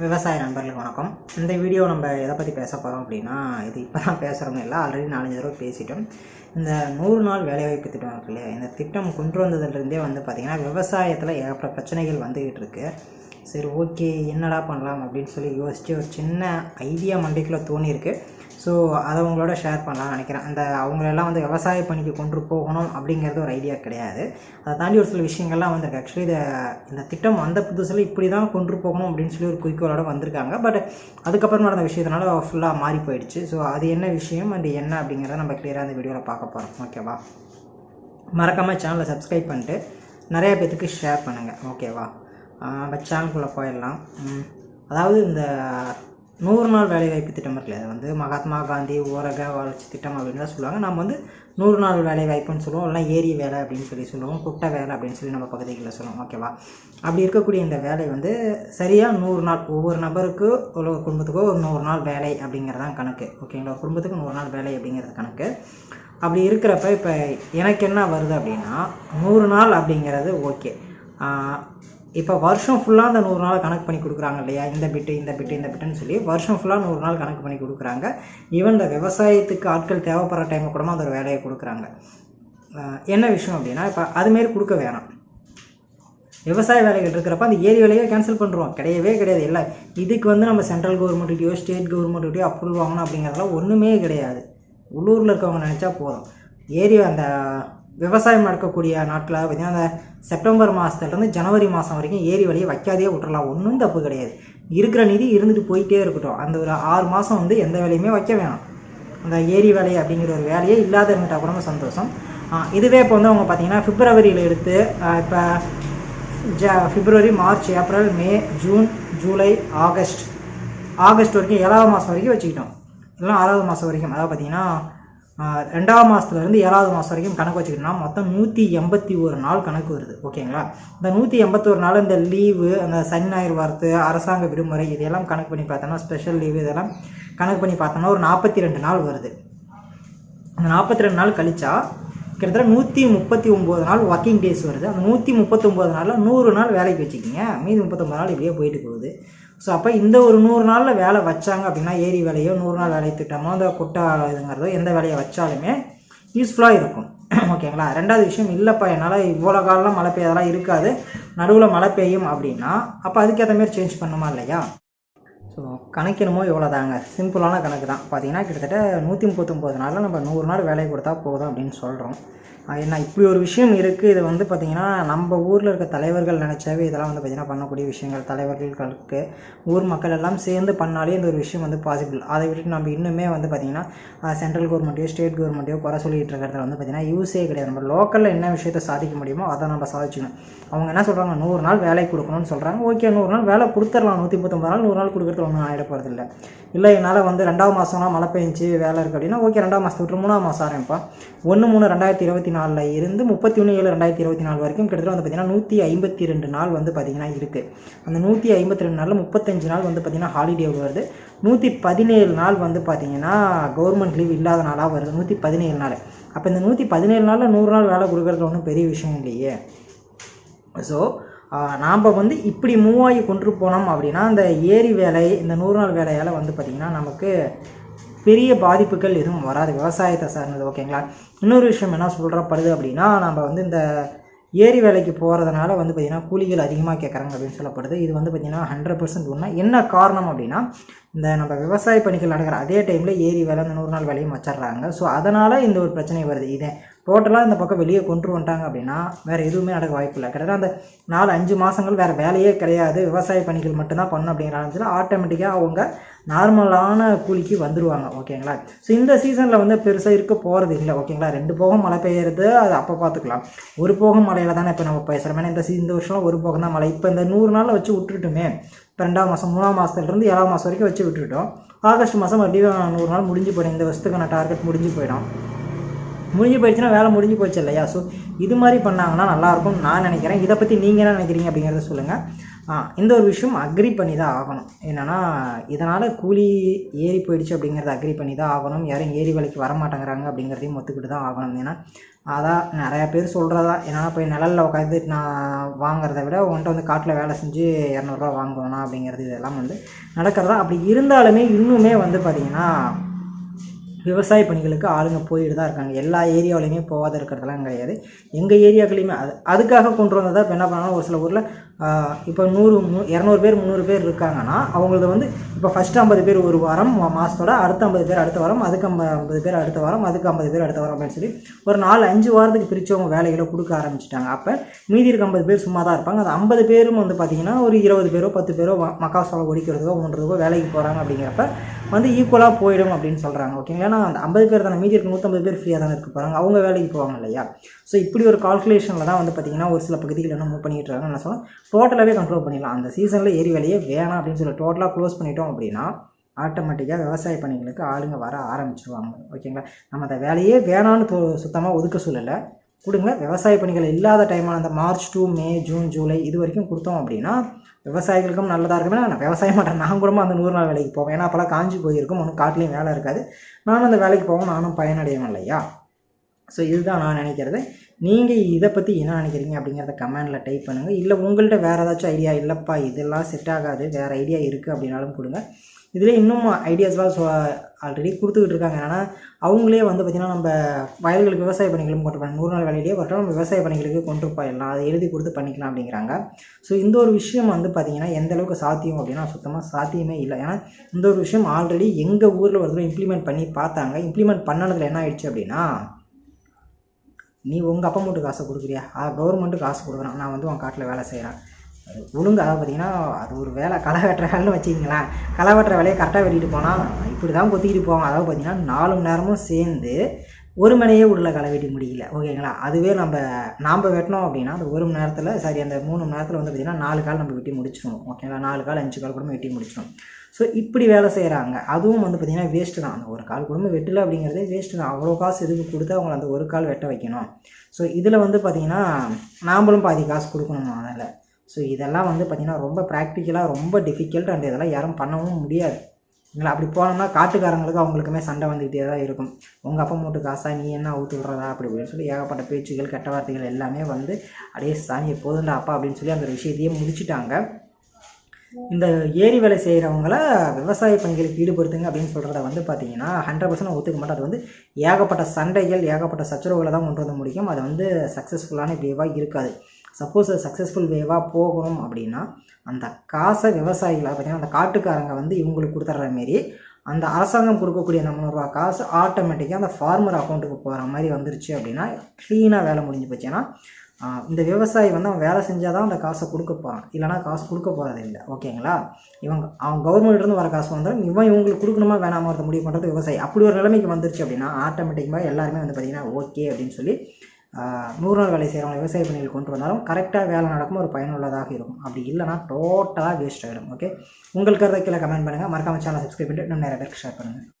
விவசாய நண்பர்களுக்கு வணக்கம். இந்த வீடியோ நம்ம எதை பற்றி பேச போகிறோம் அப்படின்னா இது இப்போ தான் பேசுகிறோம்னு இல்லை ஆல்ரெடி நாலஞ்சு தடவை பேசிட்டோம். இந்த நூறு நாள் வேலைவாய்ப்பு திட்டம் இருக்கு இல்லையா? இந்த திட்டம் கொண்டு வந்ததுலேருந்தே வந்து பார்த்திங்கன்னா விவசாயத்தில் ஏகப்பட்ட பிரச்சனைகள் வந்துக்கிட்டு இருக்கு. சரி ஓகே என்னடா பண்ணலாம் அப்படின்னு சொல்லி யோசித்து ஒரு சின்ன ஐடியா மண்டைக்குள்ளே தோணியிருக்கு. ஸோ அதை உங்களோட ஷேர் பண்ணலாம்னு நினைக்கிறேன். அந்த அவங்களெல்லாம் வந்து விவசாய பணிக்கு கொண்டு போகணும் அப்படிங்கிறது ஒரு ஐடியா கிடையாது. அதை தாண்டி ஒரு சில விஷயங்கள்லாம் வந்திருக்கு. ஆக்சுவலி இதை இந்த திட்டம் வந்த புதுசில் இப்படி தான் கொண்டு போகணும் அப்படின்னு சொல்லி ஒரு குறிக்கோளோட வந்திருக்காங்க. பட் அதுக்கப்புறம் நடந்த விஷயத்தினால ஃபுல்லாக மாறி போயிடுச்சு. ஸோ அது என்ன விஷயம் அண்ட் என்ன அப்படிங்கிறத நம்ம கிளியராக அந்த வீடியோவில் பார்க்க போகிறோம் ஓகேவா மறக்காமல் சேனலை சப்ஸ்கிரைப் பண்ணிட்டு நிறைய பேத்துக்கு ஷேர் பண்ணுங்கள் ஓகேவா நம்ம சேனலுக்குள்ளே போயிடலாம். அதாவது இந்த நூறு நாள் வேலைவாய்ப்பு திட்டம் இருக்குல்ல வந்து மகாத்மா காந்தி ஊரக வளர்ச்சி திட்டம் அப்படின்னு தான் சொல்லுவாங்க. நம்ம வந்து நூறு நாள் வேலை வாய்ப்புன்னு சொல்லுவோம் இல்லைனா ஏரி வேலை அப்படின்னு சொல்லி சொல்லுவோம் குட்டை வேலை அப்படின்னு சொல்லி நம்ம பகுதிகளில் சொல்லுவோம் ஓகேவா அப்படி இருக்கக்கூடிய இந்த வேலை வந்து சரியாக நூறு நாள் ஒவ்வொரு நபருக்கு ஒரு குடும்பத்துக்கோ ஒரு நூறு நாள் வேலை அப்படிங்கிறது தான் கணக்கு ஓகேங்களா ஒரு குடும்பத்துக்கு நூறு நாள் வேலை அப்படிங்கிறது கணக்கு. அப்படி இருக்கிறப்ப இப்போ எனக்கு என்ன வருது அப்படின்னா நூறு நாள் அப்படிங்கிறது ஓகே இப்போ வருஷம் ஃபுல்லாக அந்த நூறு நாள் கணக்கு பண்ணி கொடுக்குறாங்க இல்லையா? இந்த பிட்டு இந்த பிட்டு இந்த பிட்டுன்னு சொல்லி வருஷம் ஃபுல்லாக நூறு நாள் கணக்கு பண்ணி கொடுக்குறாங்க. ஈவன் இந்த விவசாயத்துக்கு ஆட்கள் தேவைப்படுற டைமில் கூட அந்த ஒரு வேலையை கொடுக்குறாங்க. என்ன விஷயம் அப்படின்னா இப்போ அதுமாரி கொடுக்க வேணாம். விவசாய வேலைகள் இருக்கிறப்ப அந்த ஏரி வேலையை கேன்சல் பண்ணுறோம் கிடையவே கிடையாது. இல்லை இதுக்கு வந்து நம்ம சென்ட்ரல் கவர்மெண்ட்டையோ ஸ்டேட் கவர்மெண்ட்டையோ அப்ரூவல் வாங்கணும் அப்படிங்கிறதெல்லாம் ஒன்றுமே கிடையாது. உள்ளூரில் இருக்கவங்க நினச்சா போதும். ஏரி அந்த விவசாயம் நடக்கக்கூடிய நாட்டில் பார்த்திங்கன்னா அந்த செப்டம்பர் மாதத்துலேருந்து ஜனவரி மாதம் வரைக்கும் ஏரி வேலையை வைக்காதே விட்டுறலாம். ஒன்றும் தப்பு கிடையாது. இருக்கிற நிதி இருந்துட்டு போயிட்டே இருக்கட்டும். அந்த ஒரு ஆறு மாதம் வந்து எந்த வேலையுமே வைக்க வேணாம். அந்த ஏரி வேலை அப்படிங்கிற ஒரு வேலையே இல்லாத இருந்துட்டால் கூட சந்தோஷம். இதுவே இப்போ வந்து அவங்க பார்த்தீங்கன்னா பிப்ரவரியில் எடுத்து இப்போ ஜ February March April May June July August. August வரைக்கும் ஏழாவது மாதம் வரைக்கும் வச்சுக்கிட்டோம். இல்லைனா ஆறாவது மாதம் வரைக்கும். அதாவது பார்த்தீங்கன்னா ரெண்டாவது மாதத்துலேருந்து ஏழாவது மாதம் வரைக்கும் கணக்கு வச்சுக்கிட்டோம்னா மொத்தம் நூற்றி எண்பத்தி ஒரு நாள் கணக்கு வருது ஓகேங்களா? இந்த நூற்றி எண்பத்தொரு நாள் இந்த லீவு அந்த சனி ஞாயிறு வரத்து அரசாங்க விடுமுறை இதெல்லாம் கணக்கு பண்ணி பார்த்தோம்னா ஸ்பெஷல் லீவு இதெல்லாம் கணக்கு பண்ணி பார்த்தோம்னா ஒரு நாற்பத்தி ரெண்டு நாள் வருது. அந்த நாற்பத்தி ரெண்டு நாள் கழிச்சா கிட்டத்தட்ட நூற்றி முப்பத்தி ஒம்பது நாள் ஒர்க்கிங் டேஸ் வருது. அந்த நூற்றி முப்பத்தொம்போது நாளில் நூறு நாள் வேலைக்கு வச்சுக்கிங்க. மீதி முப்பத்தொம்பது நாள் இப்படியே போயிட்டு போகுது. ஸோ அப்போ இந்த ஒரு நூறு நாளில் வேலை வச்சாங்க அப்படின்னா ஏரி வேலையோ நூறு நாள் வேலை திட்டமோ அந்த குட்டா இதுங்கிறதோ எந்த வேலையை வச்சாலுமே யூஸ்ஃபுல்லாக இருக்கும். ஓகேங்களா ரெண்டாவது விஷயம் இல்லைப்பா என்னால் இவ்வளோ காலம்லாம் மழை பெய்யாதெல்லாம் இருக்காது. நடுவில் மழை பெய்யும் அப்படின்னா அப்போ அதுக்கேற்ற மாதிரி சேஞ்ச் பண்ணுமா இல்லையா? ஸோ கணக்கினுமோ இவ்வளோ தாங்க சிம்பிளான கணக்கு தான் பார்த்தீங்கன்னா கிட்டத்தட்ட நூற்றி முப்பத்தொம்போது நாளில் நம்ம நூறு நாள் வேலையை கொடுத்தா போதும் அப்படின்னு சொல்கிறோம் என்ன இப்படி ஒரு விஷயம் இருக்குது இது வந்து பார்த்திங்கன்னா நம்ம ஊரில் இருக்க தலைவர்கள் நினச்சாவே இதெல்லாம் வந்து பார்த்திங்கன்னா பண்ணக்கூடிய விஷயங்கள் தலைவர்களுக்கு ஊர் மக்கள் எல்லாம் சேர்ந்து பண்ணாலே இந்த ஒரு விஷயம் வந்து பாசிபிள் அதை விட்டு நம்ம இன்னுமே வந்து பார்த்திங்கன்னா சென்ட்ரல் கவர்மெண்ட்டையோ ஸ்டேட் கவர்மெண்ட்டையோ குறை சொல்லிட்டு இருக்கிறதுல வந்து பார்த்திங்கன்னா யூஸே கிடையாது. நம்ம லோக்கலில் என்ன விஷயத்தை சாதிக்க முடியுமோ அதை நம்ம சாதிச்சுக்கணும். அவங்க என்ன சொல்கிறாங்க நூறு நாள் வேலை கொடுக்கணும்னு சொல்கிறாங்க ஓகே நூறு நாள் வேலை கொடுத்துடலாம். நூற்றி முப்பத்தொம்பது நாள் நூறு நாள் கொடுக்குறது ஒன்றும் ஆகிட போகிறதில்ல இல்லை என்னால் வந்து ரெண்டாவது மாதம்லாம் மழை பெஞ்சு வேலை இருக்குது அப்படின்னா ஓகே ரெண்டாவது மாதத்தை விட்டு மூணாவது மாதம் ஆரம்பிப்பா. ஒன்று மூணு ரெண்டாயிரத்தி இருபத்தி நாலில் இருந்து முப்பத்தி ஒன்று ஏழு ரெண்டாயிரத்தி இருபத்தி நாலு வரைக்கும் கிட்டத்தட்ட வந்து பார்த்திங்கன்னா நூற்றி ஐம்பத்தி ரெண்டு நாள் வந்து பார்த்திங்கன்னா இருக்குது அந்த நூற்றி ஐம்பத்தி ரெண்டு நாளில் முப்பத்தஞ்சு நாள் வந்து பார்த்திங்கன்னா ஹாலிடே வருது. நூற்றி பதினேழு நாள் வந்து பார்த்திங்கன்னா கவர்மெண்ட் லீவ் இல்லாத நாளாக வருது. நூற்றி பதினேழு நாள். அப்போ இந்த நூற்றி பதினேழு நாளில் நூறு நாள் வேலை கொடுக்குறது ஒன்றும் பெரிய விஷயம் இல்லையே. ஸோ நாம் வந்து இப்படி மூவ் ஆகி கொண்டு போனோம் அப்படின்னா அந்த ஏரி வேலை இந்த நூறு நாள் வேலையால் வந்து பார்த்திங்கன்னா நமக்கு பெரிய பாதிப்புகள் எதுவும் வராது. விவசாயத்தை சார்ந்தது ஓகேங்களா இன்னொரு விஷயம் என்ன சொல்கிறப்படுது அப்படின்னா நம்ம வந்து இந்த ஏரி வேலைக்கு போகிறதுனால வந்து பார்த்திங்கன்னா கூலிகள் அதிகமாக கேட்குறாங்க அப்படின்னு சொல்லப்படுது. இது வந்து பார்த்திங்கன்னா ஹண்ட்ரட் பர்சன்ட் உண்மை. என்ன காரணம் அப்படின்னா இந்த நம்ம விவசாய பணிகள் நடக்கிற அதே டைமில் ஏரி வேலை இந்த நூறு நாள் வேலையும் வச்சிடுறாங்க. ஸோ அதனால் இந்த ஒரு பிரச்சனை வருது. இதே டோட்டலாக இந்த பக்கம் வெளியே கொண்டு வந்துட்டாங்க அப்படின்னா வேறு எதுவுமே நடக்க வாய்ப்பு இல்லை. கிட்டத்தட்ட அந்த நாலு அஞ்சு மாதங்கள் வேறு வேலையே கிடையாது. விவசாய பணிகள் மட்டும்தான் பண்ணும் அப்படிங்கிற ஆரம்பிச்சில் ஆட்டோமேட்டிக்காக அவங்க நார்மலான கூலிக்கு வந்துடுவாங்க ஓகேங்களா ஸோ இந்த சீசனில் வந்து பெருசாக இருக்க போகிறது இல்லை. ஓகேங்களா ரெண்டு போகம் மழை பெய்யுறது அது அப்போ பார்த்துக்கலாம். ஒரு போகம் மழையில் தானே இப்போ நம்ம பேசுகிறோம் ஏன்னா இந்த சீ இந்த வருஷம் ஒரு போகம் தான் மழை. இப்போ இந்த நூறு நாளில் வச்சு விட்டுட்டுமே இப்போ ரெண்டாம் மாதம் மூணாம் மாதத்துலேருந்து ஏழாம் மாதம் வரைக்கும் வச்சு விட்டுவிட்டோம். ஆகஸ்ட் மாதம் மறுபடியும் நூறு நாள் முடிஞ்சு போயிடும். இந்த வருஷத்துக்கான டார்கெட் முடிஞ்சு போயிடும். முடிஞ்சு போயிடுச்சுன்னா வேலை முடிஞ்சு போச்சு இல்லையா? ஸோ இது மாதிரி பண்ணாங்கன்னா நல்லாயிருக்கும் நான் நினைக்கிறேன். இதை பற்றி நீங்கள் என்ன நினைக்கிறீங்க அப்படிங்கிறத சொல்லுங்கள் இந்த ஒரு விஷயம் அக்ரி பண்ணி தான் ஆகணும். என்னென்னா இதனால் கூலி ஏறி போயிடுச்சு அப்படிங்கிறத அக்ரி பண்ணி தான் ஆகணும். யாரும் ஏரி வேலைக்கு வர மாட்டேங்கிறாங்க அப்படிங்கிறதையும் ஒத்துக்கிட்டு தான் ஆகணும். ஏன்னா அதான் நிறையா பேர் சொல்கிறதா என்னென்னா போய் நிழலில் உட்காந்து நான் வாங்குறத விட உன்கிட்ட வந்து காட்டில் வேலை செஞ்சு இரநூறுவா வாங்குவேனா அப்படிங்கிறது இதெல்லாம் வந்து நடக்கிறதா. அப்படி இருந்தாலுமே இன்னுமே வந்து பார்த்திங்கன்னா விவசாய பணிகளுக்கு ஆளுங்க போயிட்டு தான் இருக்காங்க. எல்லா ஏரியாவிலையுமே போகாத இருக்கிறதெல்லாம் கிடையாது. எங்கள் ஏரியாக்களையுமே அது அதுக்காக கொண்டு வந்ததா இப்போ என்ன பண்ணாலும் ஒரு சில ஊரில் இப்போ நூறு இரநூறு பேர் முந்நூறு பேர் இருக்காங்கன்னா அவங்களது வந்து இப்போ ஃபஸ்ட்டு ஐம்பது பேர் ஒரு வாரம் மாதத்தோட அடுத்த ஐம்பது பேர் அடுத்த வாரம் அதுக்கு ஐம்ப ஐம்பது பேர் அடுத்த வாரம் அதுக்கு ஐம்பது பேர் அடுத்த வாரம் அப்படின்னு சொல்லி ஒரு நாலு அஞ்சு வாரத்துக்கு பிரித்தவங்க வேலைகளை கொடுக்க ஆரம்பிச்சிட்டாங்க. அப்போ மீதி இருக்க ஐம்பது பேர் சும்மா தான் இருப்பாங்க. அது ஐம்பது பேரும் வந்து பார்த்திங்கன்னா ஒரு இருபது பேரோ பத்து பேரோ ம- மக்காசோளம் ஒடிக்கிறதுக்கோ ஒன்றதுக்கோ வேலைக்கு போகிறாங்க அப்படிங்கிறப்ப வந்து ஈக்குவலாக போயிடும் அப்படின்னு சொல்கிறாங்க ஓகேங்களா ஏன்னா அந்த ஐம்பது பேர் தானே மீதி இருக்க நூற்றம்பது பேர் ஃப்ரீயாக தானே இருக்க போகிறாங்க அவங்க வேலைக்கு போவாங்க இல்லையா? ஸோ இப்படி ஒரு கால்குலேஷனில் தான் வந்து பார்த்திங்கன்னா ஒரு சில பகுதிகள் என்ன மூவ் பண்ணிட்டு இருக்காங்க நான் சொன்னேன். டோட்டலாகவே கண்ட்ரோல் பண்ணிடலாம். அந்த சீசனில் ஏரி வேலையே வேணாம் அப்படின்னு சொல்லி டோட்டலாக க்ளோஸ் பண்ணிட்டோம் அப்படின்னா ஆட்டோமேட்டிக்காக விவசாய பணிகளுக்கு ஆளுங்க வர ஆரம்பிச்சிருவாங்க ஓகேங்களா நம்ம அந்த வேலையே வேணான்னு சுத்தமாக ஒதுக்க சொல்லலை. கொடுங்க. விவசாய பணிகள் இல்லாத டைமான அந்த March to May June July இது வரைக்கும் கொடுத்தோம் அப்படின்னா விவசாயிகளுக்கும் நல்லதாக இருக்கும். நான் விவசாயம் பண்ணுறேன் நான் கூட அந்த நூறு நாள் வேலைக்கு போவேன். ஏன்னா அப்போலாம் காஞ்சி போயிருக்கும். ஒன்றும் காட்டிலையும் வேலை இருக்காது. நானும் அந்த வேலைக்கு போவோம் நானும் பயனடைவேன் இல்லையா? ஸோ இதுதான் நான் நினைக்கிறது. நீங்கள் இதை பற்றி என்ன நினைக்கிறீங்க அப்படிங்கிறத கமெண்டில் டைப் பண்ணுங்கள் இல்லை உங்கள்கிட்ட வேறு ஏதாச்சும் ஐடியா இல்லைப்பா இதெல்லாம் செட் ஆகாது. வேறு ஐடியா இருக்குது அப்படின்னாலும் கொடுங்க. இதில் இன்னும் ஐடியாஸ்லாம் சொ ஆல்ரெடி கொடுத்துக்கிட்டு இருக்காங்க. ஏன்னா அவங்களே வந்து பார்த்திங்கன்னா நம்ம வயல்களுக்கு விவசாய பணிகளும் கொண்டு போய் நூறு நாள் வேலையிலேயே வரட்டும் நம்ம விவசாய பணிகளுக்கு கொண்டு போயிடலாம். அதை எழுதி கொடுத்து பண்ணிக்கலாம் அப்படிங்கிறாங்க. ஸோ இந்த ஒரு விஷயம் வந்து பார்த்திங்கன்னா எந்த அளவுக்கு சாத்தியம் அப்படின்னா சுத்தமாக சாத்தியமே இல்லை. ஏன்னா இந்த ஒரு விஷயம் ஆல்ரெடி எங்கள் ஊரில் ஒரு தடவை இம்ப்ளிமெண்ட் பண்ணி பார்த்தாங்க. இம்ப்ளிமெண்ட் பண்ணதில் என்ன ஆயிடுச்சு அப்படின்னா நீ உங்கள் அப்பா மட்டும் காசை கொடுக்குறியா? கவர்மெண்ட்டு காசு கொடுக்குறான். நான் வந்து உன் காட்டில் வேலை செய்கிறேன் அது ஒழுங்கு அதாவது பார்த்தீங்கன்னா அது ஒரு வேலை. களை வெட்டுற வேலைன்னு வச்சுக்கிங்களேன். களை வெட்டுற வேலையை கரெக்டாக வெட்டிட்டு போனால் இப்படி தான் கொத்திக்கிட்டு போவாங்க. அதாவது பார்த்தீங்கன்னா நாலு மணி நேரமும் சேர்ந்து ஒரு மணியே உள்ள களை வெட்டி முடியல. ஓகேங்களா? அதுவே நம்ம நாம் வெட்டினோம் அப்படின்னா அந்த ஒரு மணி நேரத்தில் சரி அந்த மூணு மணி நேரத்தில் வந்து பார்த்திங்கன்னா நாலு கால் நம்ம வெட்டி முடிச்சிடணும். ஓகேங்களா? நாலு கால் அஞ்சு கால் கூட வெட்டி முடிச்சிடும் ஸோ இப்படி வேலை செய்கிறாங்க அதுவும் வந்து பார்த்திங்கன்னா வேஸ்ட்டு தான். அந்த ஒரு கால் குடும்ப வெட்டலை அப்படிங்கிறதே வேஸ்ட்டு தான். அவ்வளோ காசு எதுக்கு கொடுத்து அவங்கள அந்த ஒரு கால் வெட்ட வைக்கணும்? ஸோ இதில் வந்து பார்த்திங்கன்னா நாம்பளும் பாதி காசு கொடுக்கணும் அதில் ஸோ இதெல்லாம் வந்து பார்த்திங்கன்னா ரொம்ப ப்ராக்டிக்கலாக ரொம்ப டிஃபிகல்ட் அண்ட் இதெல்லாம் யாரும் பண்ணவும் முடியாது. இல்லைங்களா அப்படி போனோம்னா காட்டுக்காரங்களுக்கு அவங்களுக்குமே சண்டை வந்துக்கிட்டே தான் இருக்கும். உங்கள் அப்பா மூட்டு காசா நீ என்ன ஊற்று விட்றதா அப்படி இப்படின்னு சொல்லி ஏகப்பட்ட பேச்சுகள் கெட்ட வார்த்தைகள் எல்லாமே வந்து அடே சாமி எப்போதுண்டா அப்பா அப்படின்னு சொல்லி அந்த விஷயத்தையே முடிச்சிட்டாங்க. இந்த ஏரி வேலை செய்கிறவங்கள விவசாய பணிகளுக்கு ஈடுபடுத்துங்க அப்படின்னு சொல்கிறத வந்து பார்த்தீங்கன்னா ஹண்ட்ரட் பர்சன்ட் ஒத்துக்க மாட்டேன். அது வந்து ஏகப்பட்ட சண்டைகள் ஏகப்பட்ட சச்சரவுகளை தான் கொண்டு வந்து முடியும் அது வந்து சக்ஸஸ்ஃபுல்லான வேவாக இருக்காது. சப்போஸ் அது சக்ஸஸ்ஃபுல் வேவாக போகணும் அப்படின்னா அந்த காசை விவசாயிகளை பார்த்தீங்கன்னா அந்த காட்டுக்காரங்க வந்து இவங்களுக்கு கொடுத்துட்ற மாரி அந்த அரசாங்கம் கொடுக்கக்கூடிய அந்த முந்நூறுரூவா காசு ஆட்டோமேட்டிக்காக அந்த ஃபார்மர் அக்கௌண்ட்டுக்கு போகிற மாதிரி வந்துருச்சு அப்படின்னா க்ளீனாக வேலை முடிஞ்சு போச்சு. ஏன்னா இந்த விவசாயி வந்து அவன் வேலை செஞ்சால் தான் அந்த காசை கொடுக்க போகிறான் இல்லைனா காசு கொடுக்க போகிறது இல்லை. ஓகேங்களா? இவங்க அவன் கவர்மெண்ட்லேருந்து வர காசு வந்தாலும் இவன் இவங்களுக்கு கொடுக்கணுமா வேணாமான்றத முடிவு பண்ணுறது விவசாயி. அப்படி ஒரு நிலைமைக்கு வந்துருச்சு அப்படின்னா ஆட்டோமேட்டிக்காக எல்லாருமே வந்து பார்த்திங்கன்னா ஓகே அப்படின்னு சொல்லி நூறு நாள் வேலை செய்கிறவங்க விவசாய பணிகள் கொண்டு வந்தாலும் கரெக்டாக வேலை நடக்கும் ஒரு பயனுள்ளதாக இருக்கும். அப்படி இல்லைனா டோட்டலாக வேஸ்ட் ஆகிடும் ஓகே உங்களுக்கு கருத்தை கீழே கமெண்ட் பண்ணுங்கள் மறக்காமல் சேனல் சப்ஸ்கிரைப் பண்ணிட்டு இன்னும் நிறைய பேருக்கு ஷேர் பண்ணுங்கள்